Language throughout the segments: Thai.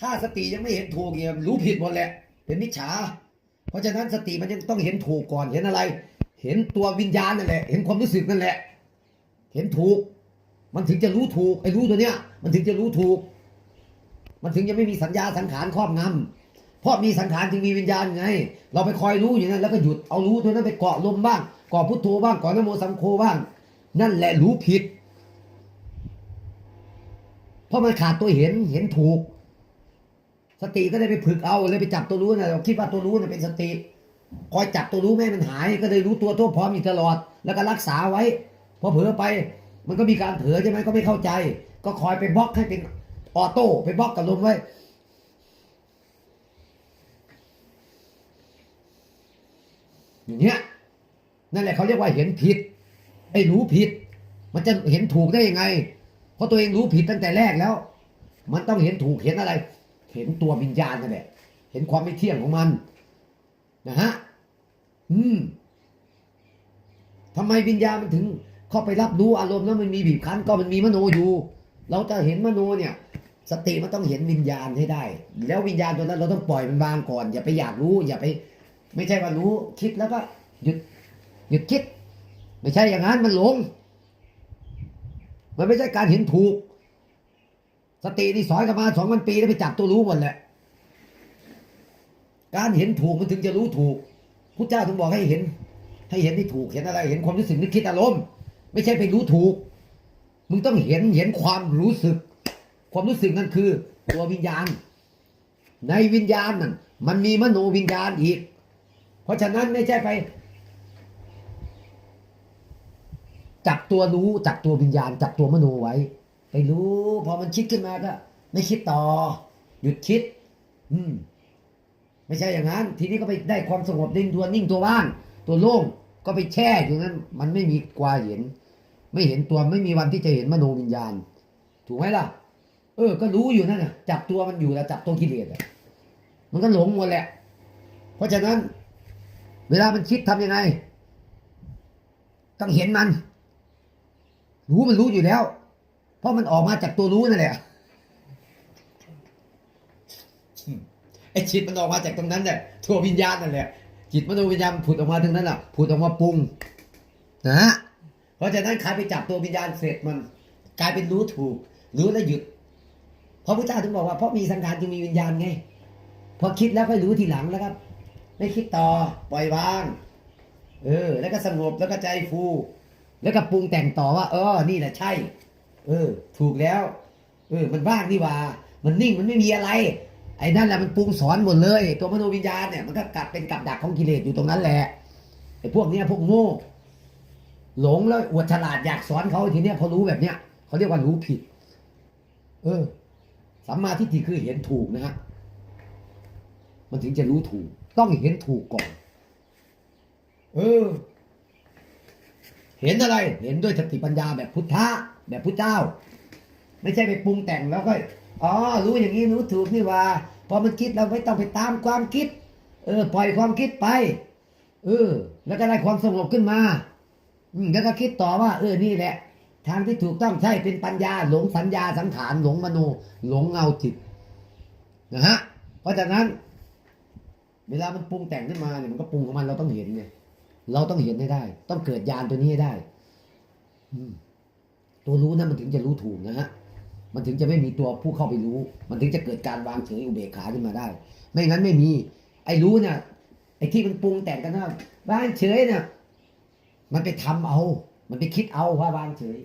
ถ้าสติยังไม่เห็นถูกเนี่ยรู้ผิดหมดแหละ เป็นมิจฉา เพราะฉะนั้นสติมันยังต้องเห็นถูกก่อนเห็นอะไร เห็นตัววิญญาณนั่นแหละ เห็นความรู้สึกนั่นแหละ เห็นถูก มันถึงจะรู้ถูกไอ้รู้ตัวเนี้ย มันถึงจะรู้ถูก มันถึงจะไม่มีสัญญาสังขารครอบงำเพราะมีสังขารจึงมีวิญญาณไง เราไปคอยรู้อย่างนั้นแล้วก็หยุดเอารู้ตัวนั้นไปเกาะลมบ้างเกาะพุทโธบ้างเกาะนโมสังโฆบ้าง นั่นแหละรู้ผิด เพราะมันขาดตัวเห็นเห็นถูก สติก็เลยไปผึกเอาเลยไปจับตัวรู้นะเราคิดว่าตัวรู้น่ะเป็นสติคอยจับตัวรู้ไม่มันหาย ก็เลยรู้ตัวทั่วพร้อมอยู่ตลอด แล้วก็รักษาไว้พอเผลอไป มันก็มีการเผลอใช่ไหมก็ไม่เข้าใจ ก็คอยไปบล็อกให้เป็นออโต้ไปบล็อกกับลมไว้อย่างเงี้ยนั่นแหละเขาเรียกว่าเห็นผิดไอ้รู้ผิด มันจะเห็นถูกได้ยังไง เพราะตัวเองรู้ผิดตั้งแต่แรกแล้ว มันต้องเห็นถูกเห็นอะไร ห็นตัววิญญาณนั่นแหละเห็นความไม่เที่ยงของมันนะฮะอืมทำไมวิญญาณมันถึง เข้าไปรับรู้อารมณ์แล้วมันมีบีบคั้นก็มันมีมโนอยู่ เราจะเห็นมโนเนี่ย สติมันต้องเห็นวิญญาณให้ได้ แล้ววิญญาณตัวนั้นเราต้องปล่อยมันวางก่อน อย่าไปอยากรู้ อย่าไป ไม่ใช่ว่ารู้คิดแล้วก็หยุดหยุดคิด ไม่ใช่อย่างนั้นมันหลง มันไม่ใช่การเห็นถูก สตินี่สอนกันมาสองพันปีแล้วไปจับตัวรู้หมดแหละ การเห็นถูกมันถึงจะรู้ถูกพุทธเจ้าถึงบอกให้เห็น ให้เห็นที่ถูกเห็นอะไร เห็นความรู้สึกนึกคิดอารมณ์ไม่ใช่ไปรู้ถูก มึงต้องเห็นเห็นความรู้สึก ความรู้สึกนั่นคือ ตัววิญญาณ ในวิญญาณนั่นมันมีมโนวิญญาณอีก เพราะฉะนั้นไม่ใช่ไปจับตัวรู้จับตัววิญญาณจับตัวมโนไว้ ไปรู้ พอมันคิดขึ้นมาก็ ไม่คิดต่อ หยุดคิด อืม ไม่ใช่อย่างนั้น ทีนี้ก็ไปได้ความสงบนิ่งตัวนิ่งตัวว่าง ตัวโล่งก็ไปแช่อยู่นั้น มันไม่มีกวาเห็น ไม่เห็นตัวไม่มีวันที่จะเห็นมโนวิญญาณ ถูกไหมล่ะ เออ ก็รู้อยู่นั่นนะจับตัวมันอยู่แล้วจับตัวกิเลสมันก็หลงหมดแหละ เพราะฉะนั้น เวลามันคิดทำยังไง ต้องเห็นมัน รู้มันรู้อยู่แล้ว เพราะมันออกมาจากตัวรู้นั่นแหละไอ้จิตมันออกมาจากตรงนั้นเนี่ยตัววิญญาณนั่นแหละจิตมโนวิญญาณผุดออกมาตรงนั้นอะผุดออกมาปรุงนะฮะเพราะฉะนั้นใครไปจับตัววิญญาณเสร็จมัน กลายเป็นรู้ถูก รู้แล้วหยุดเพราะพระเจ้าถึงบอกว่าเพราะมีสังขารจึงมีวิญญาณไงพอคิดแล้วค่อยรู้ทีหลังแล้วครับ ไม่คิดต่อปล่อยวาง เออ แล้วก็สงบแล้วก็ใจฟู แล้วก็ปรุงแต่งต่อว่า เออ นี่แหละใช่ เออ ถูกแล้ว เออ มันว่างนี่ว่า มันนิ่งมันไม่มีอะไร ไอ้นั่นแหละมันปรุงสอนหมดเลย ตัวมโนวิญญาณเนี่ยมันก็กลับเป็นกับดักของกิเลสอยู่ตรงนั้นแหละไอ้พวกเนี้ยพวกโง่หลงแล้วอวดฉลาดอยากสอนเขาทีเนี้ยพอรู้แบบเนี้ยเขาเรียกว่ารู้ผิด เออสัมมาทิฏฐิคือเห็นถูกนะฮะมันถึงจะรู้ถูก ต้องเห็นถูกก่อน เออ เห็นอะไร เห็นด้วยสติปัญญาแบบพุทธะ แบบพุทธเจ้า ไม่ใช่ไปปรุงแต่งแล้วก็อ๋อรู้อย่างนี้รู้ถูกนี่ว่าพอมันคิดเราไม่ต้องไปตามความคิด เออ ปล่อยความคิดไปเออ แล้วก็ได้ความสงบขึ้นมาอืมแล้วก็คิดต่อว่า เออนี่แหละ ทางที่ถูกต้องใช่เป็นปัญญา หลงสัญญาสังขารหลงมโน หลงเงาจิตนะฮะเพราะฉะนั้น เวลามันปรุงแต่งขึ้นมาเนี่ยมันก็ปรุงของมันเราต้องเห็นไงเราต้องเห็นให้ได้ ต้องเกิดญาณตัวนี้ให้ได้ อืม ตัวรู้นั้นมันถึงจะรู้ถูกนะฮะมันถึงจะไม่มีตัวผู้เข้าไปรู้ มันถึงจะเกิดการวางเฉยอุเบกขาขึ้นมาได้ ไม่งั้นไม่มี ไอ้รู้เนี่ยไอ้ที่มันปรุงแต่งกันนะวางเฉยเนี่ยมันไปทำเอา มันไปคิดเอาว่าวางเฉย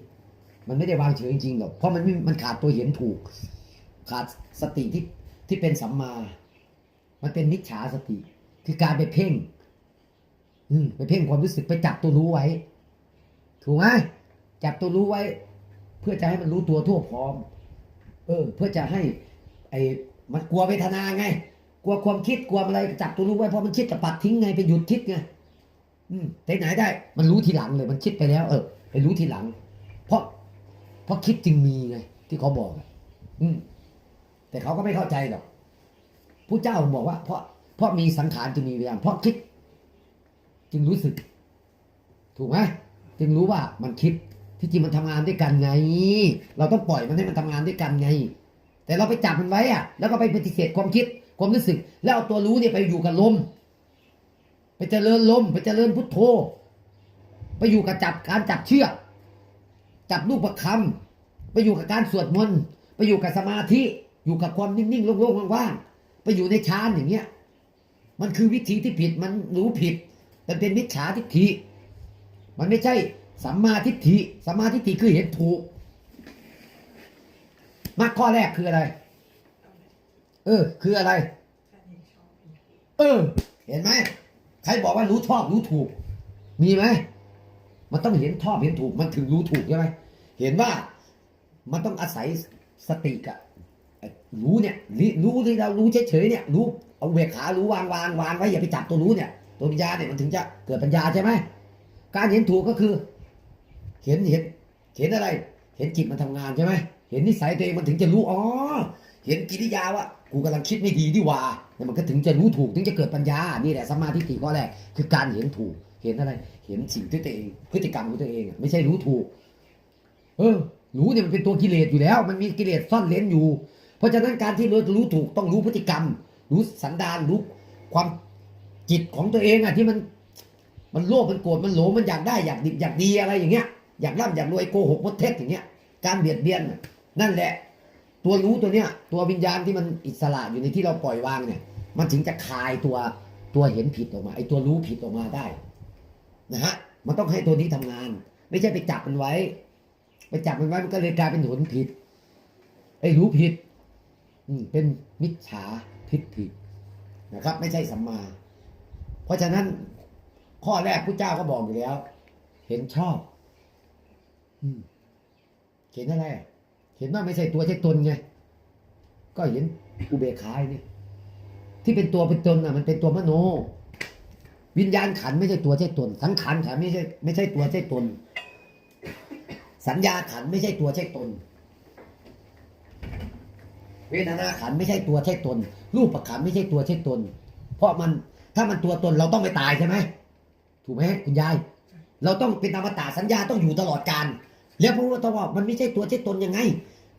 มันไม่ได้วางเฉยจริงๆหรอก เพราะมันม,มันขาดตัวเห็นถูก ขาดสติที่ที่เป็นสัมมา มันเป็นมิจฉาสติ คือการไปเพ่ง อืมไปเพ่งความรู้สึกไปจับตัวรู้ไว้ ถูกไหมจับตัวรู้ไว้ เพื่อจะให้มันรู้ตัวทั่วพร้อม เออ เพื่อจะให้ ไอ้มันกลัวเวทนาไง กลัวความคิดกลัวอะไรจับตัวรู้ไว้เพราะมันคิดจะปัดทิ้งไงไปหยุดคิดไงอืมแต่ไหนได้ มันรู้ทีหลังเลย มันคิดไปแล้ว เออไปรู้ทีหลัง เพราะ เพราะคิดจึงมีไง ที่เขาบอกอะอืมแต่เขาก็ไม่เข้าใจหรอกผู้เจ้าบอกว่า เพราะเพราะมีสังขารจึงมีวิญญาณเพราะคิด จึงรู้สึก ถูกไหมจึงรู้ว่ามันคิด ที่จริงมันทำงานด้วยกันไง เราต้องปล่อยมันให้มันทำงานด้วยกันไง แต่เราไปจับมันไว้อะแล้วก็ไปปฏิเสธความคิดความรู้สึก แล้วเอาตัวรู้เนี่ยไปอยู่กับลม ไปเจริญลม ไปเจริญพุทโธ ไปอยู่กับจับการจับเชือกจับลูกประคำไปอยู่กับการสวดมนต์ไปอยู่กับสมาธิ อยู่กับความนิ่งๆโล่งๆว่างๆไปอยู่ในฌานอย่างเงี้ย มันคือวิธีที่ผิดมันรู้ผิด มันเป็นมิจฉาทิฏฐิมันไม่ใช่ สัมมาทิฏฐิสัมมาทิฏฐิคือเห็นถูกมาข้อแรกคืออะไร เออ คืออะไร เออ เห็นไหมใครบอกว่ารู้ชอบรู้ถูก มีไหมมันต้องเห็นชอบเห็นถูก มันถึงรู้ถูกใช่ไหมเห็นว่ามันต้องอาศัยสติกะรู้เนี่ยรู้รู้ที่เรารู้เฉยๆเนี่ยรู้เอาเวขารู้วางวางวางไว้อย่าไปจับตัวรู้เนี่ย ตัวปัญญาเนี่ยมันถึงจะเกิดปัญญาใช่ไหมการเห็นถูกก็คือ เห็นเห็น เห็นอะไร เห็นจิตมันทำงานใช่ไหมเห็นนิสัยตัวเองมันถึงจะรู้อ๋อเห็นกิริยาว่ากูกำลังคิดไม่ดีดีว่าเนี่ยมันก็ถึงจะรู้ถูกถึงจะเกิดปัญญา นี่แหละสมมาธิฏฐิข้อแรกคือการเห็นถูก เห็นอะไร เห็นสิ่งที่ตัวเอง พฤติกรรมของตัวเองไม่ใช่รู้ถูก เออ รู้เนี่ยมันเป็นตัวกิเลสอยู่แล้ว มันมีกิเลสซ่อนเลนอยู่ เพราะฉะนั้นการที่เราจะรู้ถูกต้องรู้พฤติกรรม รู้สันดานรู้ความจิตของตัวเองอะที่มัน มันโลภมันโกรธมันหลงมันอยากได้อยากดีอยากดีอะไรอย่างเงี้ย อยากร่ำอยากรวยโกหกมดเท็จอย่างเงี้ยการเบียดเบียนนั่นแหละ ตัวรู้ตัวเนี้ย ตัววิญญาณที่มันอิสระอยู่ในที่เราปล่อยวางเนี่ย มันถึงจะคลายตัวตัวเห็นผิดออกมาไอ้ตัวรู้ผิดออกมาได้นะฮะมันต้องให้ตัวนี้ทำงาน ไม่ใช่ไปจับมันไว้ ไปจับมันไว้มันก็เลยกลายเป็นหนผิดไอ้รู้ผิด อืมเป็นมิจฉาทิฏฐินะครับ ไม่ใช่สัมมา เพราะฉะนั้นข้อแรกพระเจ้าก็บอกอยู่แล้ว เห็นชอบ เห็นอะไรอะเห็นว่าไม่ใช่ตัวใช่ตนไง ก็เห็นอุเบกขาเนี่ยที่เป็นตัวเป็นตนอะ มันเป็นตัวมโน วิญญาณขันไม่ใช่ตัวใช่ตน สังขารขันไม่ใช่ไม่ใช่ตัวใช่ตน สัญญาขันไม่ใช่ตัวใช่ตน เวทนาขันไม่ใช่ตัวใช่ตน รูปประขันไม่ใช่ตัวใช่ตน เพราะมันถ้ามันตัวตนเราต้องไม่ตายใช่ไหมถูกไหมคุณยาย เราต้องเป็นอมตะสัญญาต้องอยู่ตลอดการ แล้วพระพุทธว่ามันไม่ใช่ตัวใช่ตนยังไง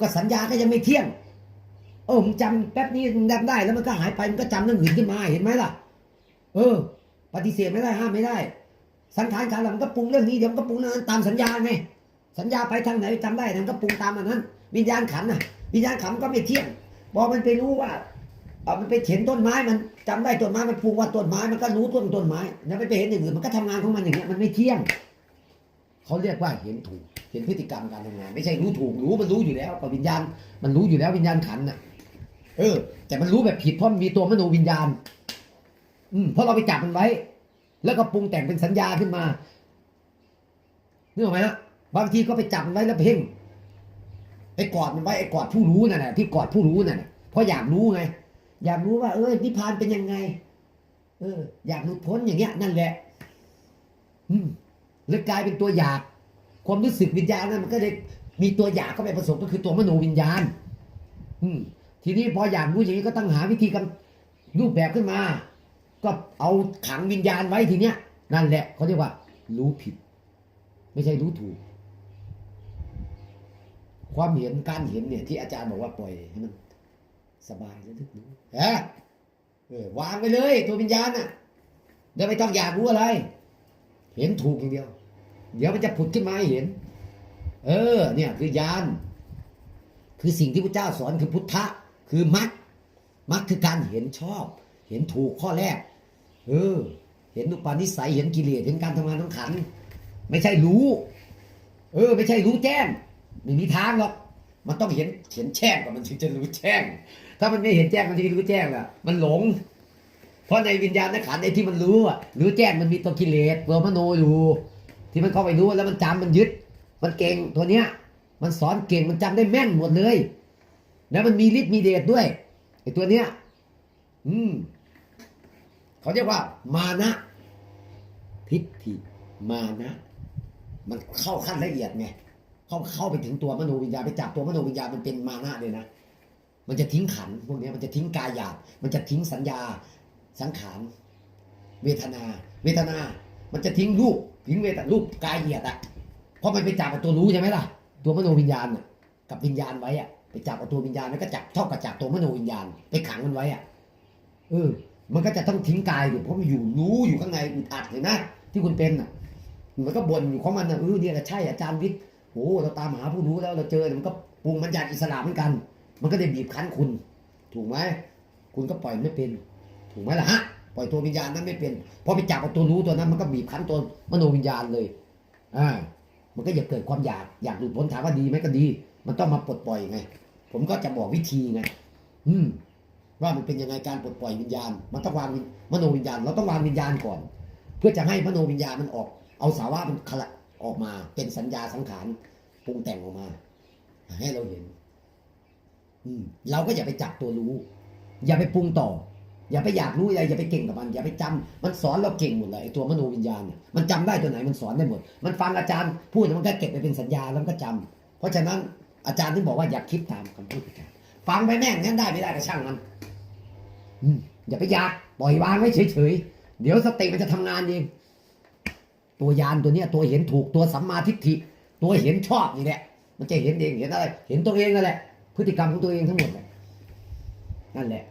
ก็สัญญาก็ยังไม่เที่ยงเออมึงจำแป๊บนี้จำได้แล้วมันก็หายไปมันก็จำเรื่องอื่นขึ้นมาเห็นไหมล่ะ เออ ปฏิเสธไม่ได้ห้ามไม่ได้ สังขารขันธ์มันก็ปรุงเรื่องนี้เดี๋ยวมันก็ปรุงเรื่องนั้นตามสัญญาไงสัญญาไปทางไหนจำได้มันก็ปรุงตามอันนั้น วิญญาณขันน่ะ วิญญาณขันก็ไม่เที่ยงพอกมันไปรู้ว่าเออมันไปเห็นต้นไม้มันจำได้ต้นไม้มันปรุงว่าต้นไม้มันก็รู้ต้นต้นไม้แล้วไปเห็นอย่างอื่นมันก็ทำงานของมันอย่างเงี้ยมันไม่เที่ยง เขาเรียกว่าเห็นถูก เห็นพฤติกรรมการทำงาน ไม่ใช่รู้ถูกรู้มันรู้อยู่แล้วกับวิญญาณ มันรู้อยู่แล้ววิญญาณขันน่ะ เออ แต่มันรู้แบบผิดเพราะมันมีตัวมโนวิญญาณ อืมเพราะเราไปจับมันไว้ แล้วก็ปรุงแต่งเป็นสัญญาขึ้นมานึกออกไหมฮะบางทีก็ไปจับมันไว้แล้วเพ่งไอ้กอดมันไว้ไอ้กอดผู้รู้นั่นแหละที่กอดผู้รู้นั่นน่ะเพราะอยากรู้ไง อยากรู้ว่า เออนิพพานเป็นยังไง เออ อยากหลุดพ้นอย่างเงี้ย นั่นแหละ อืมแล้วกลายเป็นตัวอยาก ความรู้สึกวิญญาณนั้นมันก็เลยมีตัวอยากเข้าไปผสมก็คือตัวมโนวิญญาณ อืมทีนี้พออยากรู้อย่างนี้ก็ต้องหาวิธีกำรูปแบบขึ้นมา ก็เอาขังวิญญาณไว้ทีเนี้ยนั่นแหละเขาเรียกว่า รู้ผิด ไม่ใช่รู้ถูก ความเห็นการเห็นเนี่ย ที่อาจารย์บอกว่าปล่อยให้มัน สบายแล้วนึกรู้ฮะเออวางไปเลย ตัววิญญาณน่ะเดี๋ยวไม่ต้องอยากรู้อะไร เห็นถูกอย่างเดียว เดี๋ยวมันจะผุดขึ้นมาให้เห็น เออ เนี่ยคือญาณคือสิ่งที่พระเจ้าสอนคือพุทธะ คือมรรคมรรคคือการเห็นชอบ เห็นถูกข้อแรก เออ เห็นอุปาณิสัย เห็นกิเลส เห็นการทำงานของขัน ไม่ใช่รู้ เออ ไม่ใช่รู้แจ้งไม่มีทางหรอก มันต้องเห็นเห็นแจ้งก่อนมันถึงจะรู้แจ้ง ถ้ามันไม่เห็นแจ้งมันจะรู้แจ้งล่ะ มันหลงเพราะในวิญญาณในขันในที่มันรู้อะรู้แจ้งมันมีตัวกิเลสตัวมโนอยู่ ที่มันเข้าไปรู้แล้วมันจำมันยึด มันเก่งตัวเนี้ย มันสอนเก่งมันจำได้แม่นหมดเลย แล้วมันมีฤทธิ์มีเดชด้วยไอ้ตัวเนี้ย อืมเขาเรียกว่า มานะ ทิฏฐิมานะ มันเข้าขั้นละเอียดไงเข้าเข้าไปถึงตัวมโนวิญญาไปจับตัวมโนวิญญามันเป็นมานะเลยนะมันจะทิ้งขันพวกนี้มันจะทิ้งกายหยาบมันจะทิ้งสัญญาสังขาร เวทนา เวทนา มันจะทิ้งรูป ทิ้งเวทรูปกายเหยียดอะเพราะมันไปจับกับตัวรู้ใช่ไหมล่ะ ตัวมโนวิญญาณน่ะกับวิญญาณไว้อะไปจับเอาตัววิญญาณแล้วก็จับเท่ากับจับตัวมโนวิญญาณ ไปขังมันไว้อะเออ มันก็จะต้องทิ้งกายอยู่เพราะมันอยู่รู้อยู่ข้างในอึดอัดเห็นไหมที่คุณเป็นอะมันก็บ่นอยู่ของมันนะเออเนี่ยใช่อาจารย์วิทย์โอ้เราตามหาผู้รู้แล้วเราเจอมันก็ปรุงมันอยากอิสระเหมือนกัน มันก็ได้บีบคั้นคุณ ถูกไหมคุณก็ปล่อยไม่เป็น ถูกไหมล่ะฮะ ปล่อยตัววิญญาณนั้นไม่เป็นพอไปจับตัวรู้ตัวนั้น มันก็บีบคั้นตัวมโนวิญญาณเลยอ่ามันก็อย่าเกิดความอยากอยากหลุดพ้นถามว่าดีไหมก็ดี มันต้องมาปลดปล่อยไง ผมก็จะบอกวิธีไง อืม ว่ามันเป็นยังไงการปลดปล่อยวิญญาณ มันต้องวางมโนวิญญาณ เราต้องวางวิญญาณก่อน เพื่อจะให้มโนวิญญาณมันออก เอาสาวะมันขละออกมา เป็นสัญญาสังขารปรุงแต่งออกมา ให้เราเห็น อืม เราก็อย่าไปจับตัวรู้ อย่าไปปรุงต่อ อย่าไปอยากรู้อะไรอย่าไปเก่งกับมัน อย่าไปจำมันสอนเราเก่งหมดเลยไอ้ตัวมโนวิญญาณเนี่ยมันจำได้ตัวไหนมันสอนได้หมด มันฟังอาจารย์พูดมันก็เก็บไปเป็นสัญญาแล้วมันก็จำเพราะฉะนั้นอาจารย์ถึงบอกว่าอย่าคิดตามคำพูดอาจารย์ฟังไปแม่งงั้นได้ไม่ได้ก็ช่างมันอย่าไปอยากปล่อยวางไว้เฉยๆเดี๋ยวสติมันจะทำงานเองตัวยานตัวเนี้ยตัวเห็นถูกตัวสัมมาทิฏฐิตัวเห็นชอบนี่แหละ มันจะเห็นเองเห็นอะไร เห็นตัวเองนั่นแหละ พฤติกรรมของตัวเองทั้งหมดนั่นแหละ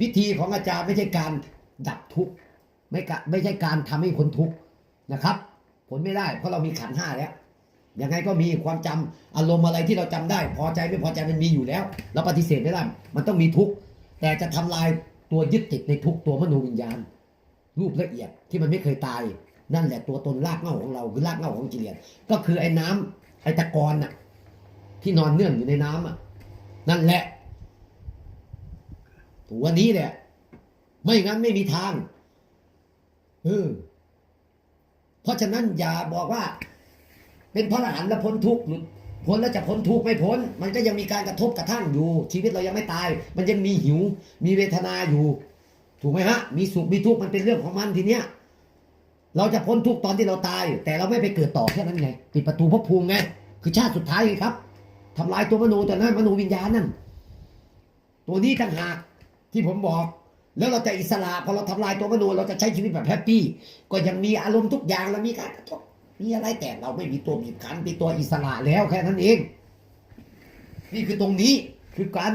วิธีของอาจารย์ไม่ใช่การดับทุกข์ไม่กไม่ใช่การทำให้คนทุกข์นะครับ ผลไม่ได้เพราะเรามีขันห้าแล้วยังไงก็มีความจำอารมณ์อะไรที่เราจำได้ พอใจไม่พอใจมันมีอยู่แล้ว เราปฏิเสธไม่ได้มันต้องมีทุกข์แต่จะทำลายตัวยึดติดในทุกตัวมโนวิญญาณ รูปละเอียดที่มันไม่เคยตาย นั่นแหละตัวตนรากเหง้าของเราคือรากเหง้าของกิเลสก็คือไอ้น้ำไอ้ตะกอนน่ะที่นอนเนื่องอยู่ในน้ำอะนั่นแหละ ตัวนี้แหละ ไม่งั้นไม่มีทางเออเพราะฉะนั้นอย่าบอกว่า เป็นพระอรหันต์แล้วพ้นทุกข์หรือพ้นแล้วจะพ้นทุกข์ไม่พ้น มันก็ยังมีการกระทบกระทั่งอยู่ ชีวิตเรายังไม่ตาย มันยังมีหิว มีเวทนาอยู่ ถูกไหมฮะ มีสุขมีทุกข์มันเป็นเรื่องของมันทีเนี้ยเราจะพ้นทุกข์ตอนที่เราตาย แต่เราไม่ไปเกิดต่อแค่นั้นไงปิดประตูภพภูมิไงคือชาติสุดท้ายไงครับทำลายตัวมโนตัวนั้นมโนวิญญาณนั่นตัวนี้ต่างหาก ที่ผมบอก แล้วเราจะอิสระพอเราทำลายตัวมโนเราจะใช้ชีวิตแบบแฮปปี้ก็ยังมีอารมณ์ทุกอย่างแล้วมีการกระทบมีอะไรแต่เราไม่มีตัวบีบคั้นมีตัวอิสระแล้วแค่นั้นเอง นี่คือตรงนี้คือการ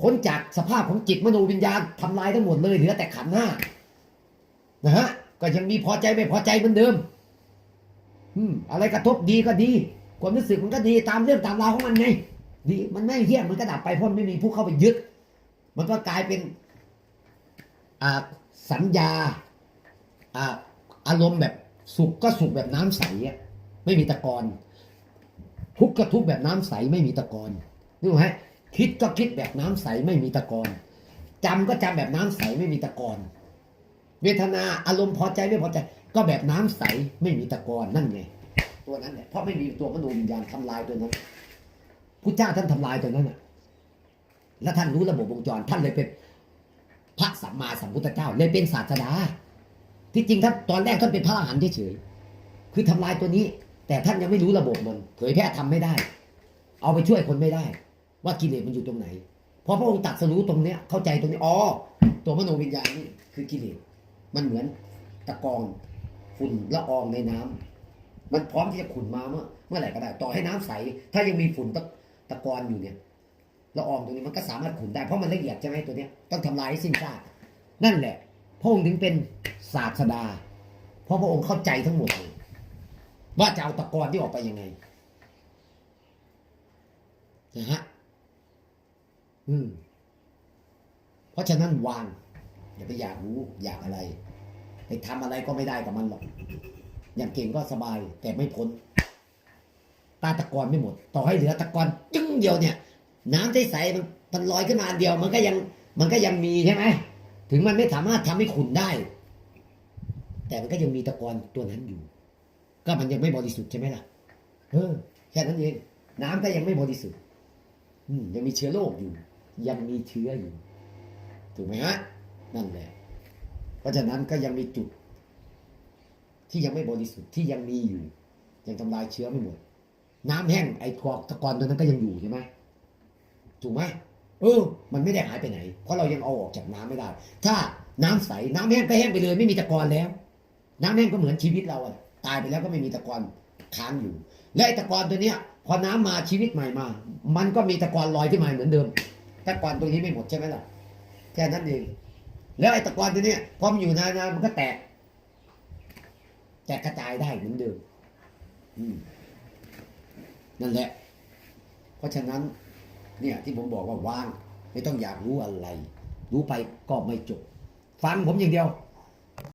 พ้นจากสภาพของจิตมโนวิญญาณทำลายทั้งหมดเลยเหลือแต่ขันธ์ห้านะฮะก็ยังมีพอใจไม่พอใจเหมือนเดิม อืม อะไรกระทบดีก็ดี ความรู้สึกมันก็ดีตามเรื่องตามราวของมันไงดีมันไม่เที่ยงมันก็ดับไปเพราะไม่มีผู้เข้าไปยึด มันก็กลายเป็นสัญญาอารมณ์แบบสุขก็สุขแบบน้ำใสอะไม่มีตะกอนทุกข์ก็ทุกข์แบบน้ำใสไม่มีตะกอนนึกไหมคิดก็คิดแบบน้ำใสไม่มีตะกอนจำก็จำแบบน้ำใสไม่มีตะกอนเวทนาอารมณ์พอใจไม่พอใจ ก็แบบน้ำใสไม่มีตะกอนนั่นไงตัวนั้นเนี่ยเพราะไม่มีตัวมโนวิญญาณทำลายตัวนั้นพุทธเจ้าท่านทำลายตัวนั้นน่ะ แล้วท่านรู้ระบบวงจร ท่านเลยเป็นพระสัมมาสัมพุทธเจ้า เลยเป็นศาสดา ที่จริงท่านตอนแรกท่านเป็นพระอรหันต์เฉยๆคือทำลายตัวนี้ แต่ท่านยังไม่รู้ระบบมัน เผยแพร่ทำไม่ได้ เอาไปช่วยคนไม่ได้ ว่ากิเลสมันอยู่ตรงไหนเพราะพระองค์ตัดสรู้ตรงเนี้ยเข้าใจตรงนี้อ๋อตัวมโนวิญญาณนี่คือกิเลสมันเหมือนตะกอนฝุ่นละอองในน้ำมันพร้อมที่จะขุนมาเมื่อเมื่อไหร่ก็ได้ ต่อให้น้ำใส ถ้ายังมีฝุ่นตะตะกอนอยู่เนี่ย ละอองตรงนี้มันก็สามารถขุนได้เพราะมันละเอียดใช่ไหมตัวเนี้ยต้องทำลายให้สิ้นซากนั่นแหละ พระองค์ถึงเป็นศาสดา เพราะพระองค์เข้าใจทั้งหมดเลยว่าจะเอาตะกอนที่ออกไปยังไงนะฮะอืม เพราะฉะนั้นวางอย่าไปอยากรู้อยากอะไร ไปทำอะไรก็ไม่ได้กับมันหรอก อย่างเก่งก็สบายแต่ไม่พ้นตาตะกอนไม่หมด ต่อให้เหลือตะกอนจึ้งเดียวเนี่ย น้ำใสๆมันมันลอยขึ้นมาอันเดียว มันก็ยังมันก็ยังมีใช่ไหมถึงมันไม่สามารถทำให้ขุ่นได้ แต่มันก็ยังมีตะกอนตัวนั้นอยู่ ก็มันยังไม่บริสุทธิ์ใช่ไหมล่ะเออแค่นั้นเองน้ำก็ยังไม่บริสุทธิ์อืยังมีเชื้อโรคอยู่ ยังมีเชื้ออยู่ถูกไหมฮะนั่นแหละเพราะฉะนั้นก็ยังมีจุด ที่ยังไม่บริสุทธิ์ที่ยังมีอยู่ ยังทำลายเชื้อไม่หมดน้ำแห้งไอ้กอกตะกอนตัวนั้นก็ยังอยู่ใช่ไหม ถูกไหมเออ มันไม่ได้หายไปไหน เพราะเรายังเอาออกจากน้ำไม่ได้ ถ้าน้ำใส น้ำแห้งก็แห้งไปเลย ไม่มีตะกอนแล้ว น้ำแห้งก็เหมือนชีวิตเราอะตายไปแล้วก็ไม่มีตะกอนค้างอยู่ และไอ้ตะกอนตัวเนี้ย พอน้ำมาชีวิตใหม่มา มันก็มีตะกอนลอยขึ้นมาเหมือนเดิม ตะกอนตรงนี้ไม่หมดใช่ไหมล่ะ แค่นั้นเอง แล้วไอ้ตะกอนตัวเนี้ยพอมันอยู่นานๆมันก็แตก แตกกระจายได้เหมือนเดิมอืมนั่นแหละ เพราะฉะนั้น เนี่ยที่ผมบอกว่าวาง ไม่ต้องอยากรู้อะไร รู้ไปก็ไม่จบ ฟังผมอย่างเดียว